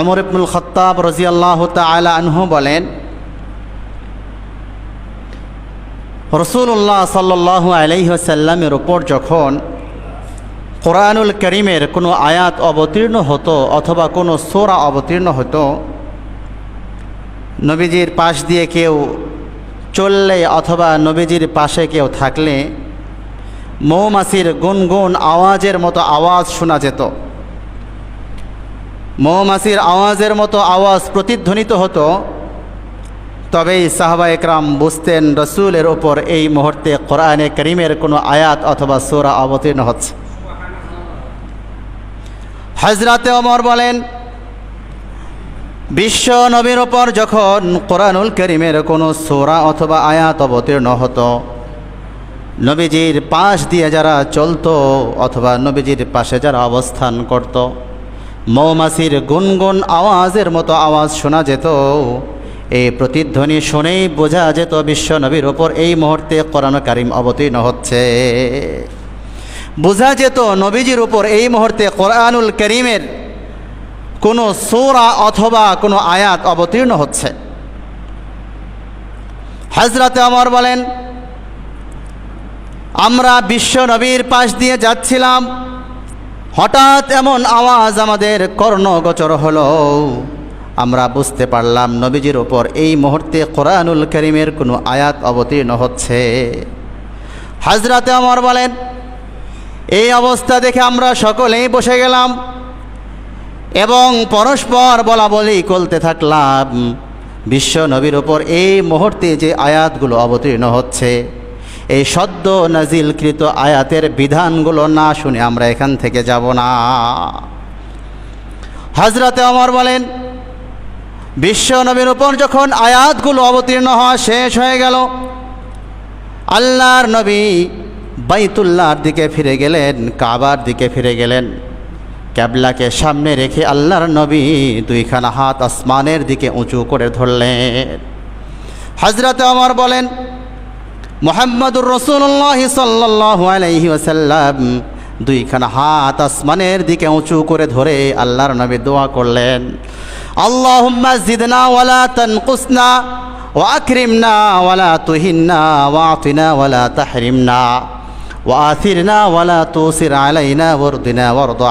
অমর ইবনুল খত্তাব রাজিয়াল্লাহ তালা আনহু বলেন রসুল্লাহ সাল্লাহ আলাইসাল্লামের ওপর যখন কোরআনুল করিমের কোনো আয়াত অবতীর্ণ হতো অথবা কোনো সোরা অবতীর্ণ হতো, নবীজির পাশ দিয়ে কেউ চললে অথবা নবীজির পাশে কেউ থাকলে মৌমাছির গুনগুন আওয়াজের মতো আওয়াজ শোনা যেত। মৌমাছির আওয়াজের মতো আওয়াজ প্রতিধ্বনিত হতো, তবেই সাহবা একরাম বুঝতেন রসুলের ওপর এই মুহূর্তে কোরআনে করিমের কোনো আয়াত অথবা সোরা অবতীর্ণ হচ্ছে। হজরতে অমর বলেন, বিশ্ব নবীর ওপর যখন কোরআনুল করিমের কোনো সোরা অথবা আয়াত অবতীর্ণ হতো, নবীজির পাশ দিয়ে যারা চলতো অথবা নবীজির পাশে যারা অবস্থান করত মৌমাছির গুনগুন আওয়াজের মতো আওয়াজ শোনা যেত। এই প্রতিধ্বনি শুনেই বোঝা যেত বিশ্ব নবীর ওপর এই মুহূর্তে কোরআন কারিম অবতীর্ণ হচ্ছে। বোঝা যেত নবীজির উপর এই মুহূর্তে কোরআনুল করিমের কোনো সোরা অথবা কোনো আয়াত অবতীর্ণ হচ্ছে। হজরতে অমর বলেন, আমরা বিশ্ব নবীর পাশ দিয়ে যাচ্ছিলাম হঠাৎ এমন আওয়াজ আমাদের কর্ণগোচর হলো। আমরা বুঝতে পারলাম নবীজির ওপর এই মুহূর্তে কোরআনুল করিমের কোনো আয়াত অবতীর্ণ হচ্ছে। হাজরাতে আমার বলেন, এই অবস্থা দেখে আমরা সকলেই বসে গেলাম এবং পরস্পর বলা বলি করতে থাকলাম। বিশ্ব নবীর ওপর এই মুহূর্তে যে আয়াতগুলো অবতীর্ণ হচ্ছে এই সদ্য নাজিলকৃত আয়াতের বিধানগুলো না শুনে আমরা এখান থেকে যাব না। হজরতে অমর বলেন, বিশ্ব নবীর উপর যখন আয়াতগুলো অবতীর্ণ হওয়া শেষ হয়ে গেল, আল্লাহর নবী বাইতুল্লাহর দিকে ফিরে গেলেন, কাবার দিকে ফিরে গেলেন। ক্যাবলাকে সামনে রেখে আল্লাহর নবী দুইখানা হাত আসমানের দিকে উঁচু করে ধরলেন। হজরত অমর বলেন মোহাম্মদুর রসুল্লাহ সাল্লাহ আলাইহি ওসাল্লাম দুইখানা হাত আসমানের দিকে উঁচু করে ধরে আল্লাহর নবী দোয়া করলেন। আল্লাহুম্মা জিদনা ওয়ালা তানকুসনা ওয়ালা তুহিন্না ওয়ালা ওয়ালা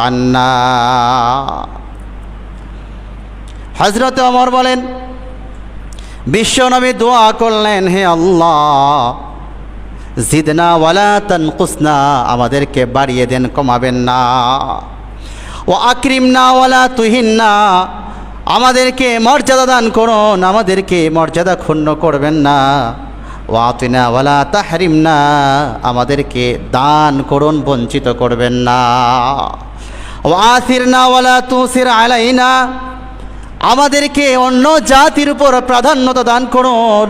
আন্না। হজরত অমর বলেন বিশ্বনবী দোয়া করলেন, হে আল্লাহ জিদনা ওয়ালা তানকুসনা, আমাদেরকে বাড়িয়ে দেন, কমাবেন না। ও আকরিম না ওয়ালা তুহিন না আমাদেরকে মর্যাদা দান করুন, আমাদেরকে মর্যাদা ক্ষুণ্ণ করবেন না। ও আতিনা ওয়ালা তাহরিম না আমাদেরকে দান করুন, বঞ্চিত করবেন না। ও আসির না ওয়ালা তুসির আলাইনা, আমাদেরকে অন্য জাতির উপর প্রাধান্যতা দান করুন